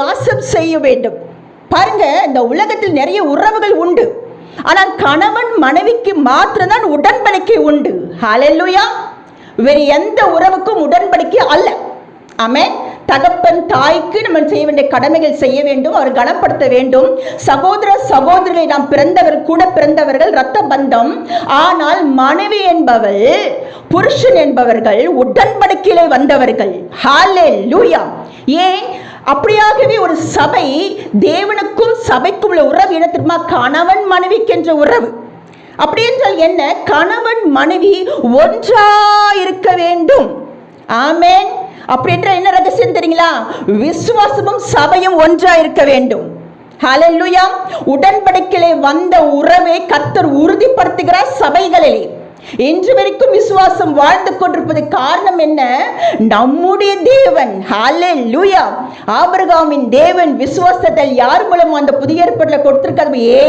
வாசம் செய்ய வேண்டும். பாருங்க இந்த உலகத்தில் நிறைய உறவுகள் உண்டு. ஆனால் கணவன் மனைவிக்கு மாத்திரம்தான் உடன்படிக்கை உண்டு. ஹலெல்லுயா வேறு எந்த உறவுக்கும் உடன்படிக்கை அல்ல. ஆமே தகப்பன் தாய்க்கு நம்ம செய்ய வேண்டிய கடமைகள் செய்ய வேண்டும் அவர் கனப்படுத்த வேண்டும். சகோதர சகோதரிகளை நாம் பிறந்தவர் கூட பிறந்தவர்கள் இரத்த பந்தம். ஆனால் மனைவி என்பவள் புருஷன் என்பவர்கள் உடன்படிக்கையிலே வந்தவர்கள். ஹாலே லூயா ஏன்? அப்படியாகவே ஒரு சபை தேவனுக்கும் சபைக்கும் உள்ள உறவு என்ன தெரியுமா கணவன் மனைவிக்கென்ற உறவு. அப்படி என்றால் என்ன? கணவன் மனைவி ஒன்றா இருக்க வேண்டும். ஆமென். அப்படி என்றால் என்ன ரகசியம் தெரியுங்களா? விசுவாசமும் சபையும் ஒன்றா இருக்க வேண்டும். ஹலல்லுயா உடன்படிக்கையிலே வந்த உறவை கத்தர் உறுதிப்படுத்துகிறார் சபைகளிலே. இன்று வரைக்கும் விசுவாசம் வாழ்ந்து கொண்டிருப்பது காரணம் என்ன? நம்முடைய தேவன் ஹாலே லூயா ஆபிரகாமின் தேவன் விசுவாசத்தில் யார் மூலம் அந்த புதிய ஏற்பாட்டில் கொடுத்திருக்காரு? ஏ